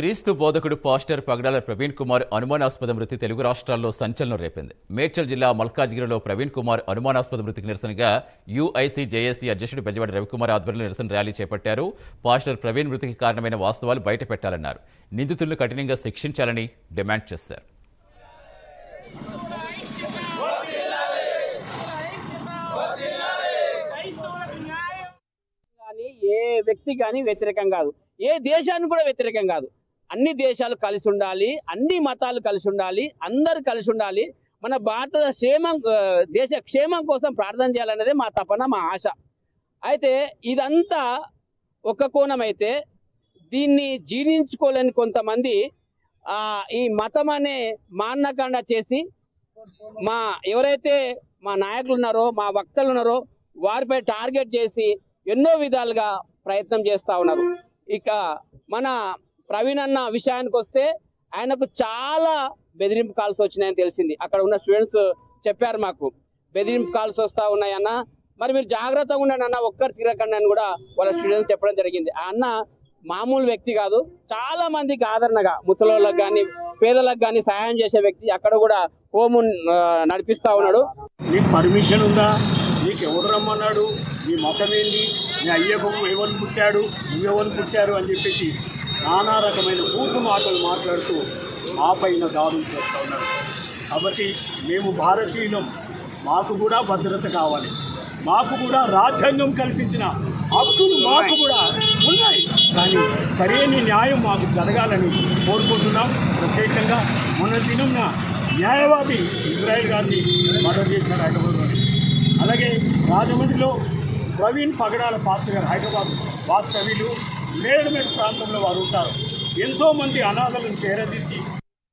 క్రీస్తు బోధకుడు పాస్టర్ పగడాల ప్రవీణ్ కుమార్ అనుమానాస్పద మృతి తెలుగు రాష్ట్రాల్లో సంచలనం రేపింది. మేడ్చల్ జిల్లా మల్కాజ్గిరిలో ప్రవీణ్ కుమార్ అనుమానాస్పద మృతికి నిరసనగా యూఐసీ జేఏసీ అధ్యక్షుడు బెజవాడ రవికుమార్ ఆధ్వర్యంలో నిరసన ర్యాలీ చేపట్టారు. పాస్టర్ ప్రవీణ్ మృతికి కారణమైన వాస్తవాలు బయటపెట్టాలన్నారు. నిందితులను కఠినంగా శిక్షించాలని డిమాండ్ చేశారు. కానీ ఏ వ్యక్తి కానీ వ్యతిరేకం కాదు. ఏ దేశానికి కూడా వ్యతిరేకం కాదు. అన్ని దేశాలు కలిసి ఉండాలి అన్ని మతాలు కలిసి ఉండాలి అందరు కలిసి ఉండాలి. మన భారత క్షేమం దేశ క్షేమం కోసం ప్రార్థన చేయాలనేదే మా తపన మా ఆశ. అయితే ఇదంతా ఒక కోణం అయితే దీన్ని జీర్ణించుకోలేని కొంతమంది ఈ మతం అనే మాన్నకాండ చేసి మా ఎవరైతే మా నాయకులు ఉన్నారో మా వక్తలు ఉన్నారో వారిపై టార్గెట్ చేసి ఎన్నో విధాలుగా ప్రయత్నం చేస్తూ ఉన్నారు. ఇక మన ప్రవీణ్ అన్న విషయానికి వస్తే ఆయనకు చాలా బెదిరింపు కాల్స్ వచ్చినాయని తెలిసింది. అక్కడ ఉన్న స్టూడెంట్స్ చెప్పారు మాకు. బెదిరింపు కాల్స్ వస్తూ ఉన్నాయన్న మరి మీరు జాగ్రత్తగా ఉండండి అన్న. ఒక్కరు తిరగకండి అని కూడా వాళ్ళ స్టూడెంట్స్ చెప్పడం జరిగింది. ఆ అన్న మామూలు వ్యక్తి కాదు. చాలా మందికి ఆదరణగా ముసలోళ్ళకి కానీ పేదలకు కానీ సహాయం చేసే వ్యక్తి. అక్కడ కూడా హోము నడిపిస్తా ఉన్నాడు. నీకు పర్మిషన్ ఉందా? నీకు ఎవరు రమ్మన్నాడు? నీ మతం ఏంటి? నీ అయ్యకు ఎవరు పుట్టాడు? నువ్వెవరు పుట్టారు? అని చెప్పేసి నానా రకమైన బూతు మాటలు మాట్లాడుతూ మా పైన దాడులు చేస్తూ ఉన్నారు. కాబట్టి మేము భారతీయులం మాకు కూడా భద్రత కావాలి. మాకు కూడా రాజ్యాంగం కల్పించిన హక్కులు మాకు కూడా ఉన్నాయి. కానీ సరైన న్యాయం మాకు జరగాలని కోరుకుంటున్నాం. ప్రత్యేకంగా మొన్న దినంన న్యాయవాది ఇజ్రాయెల్ గారిని మర్డర్ చేశారు హైదరాబాద్లోని. అలాగే రాజమండ్రిలో ప్రవీణ్ పగడాల పాస్టర్ గారు హైదరాబాద్ వాస్తవ్యులు మేడమేడు ప్రాంతంలో వారు ఉంటారు. ఎంతోమంది అనాథలను చేరదీసి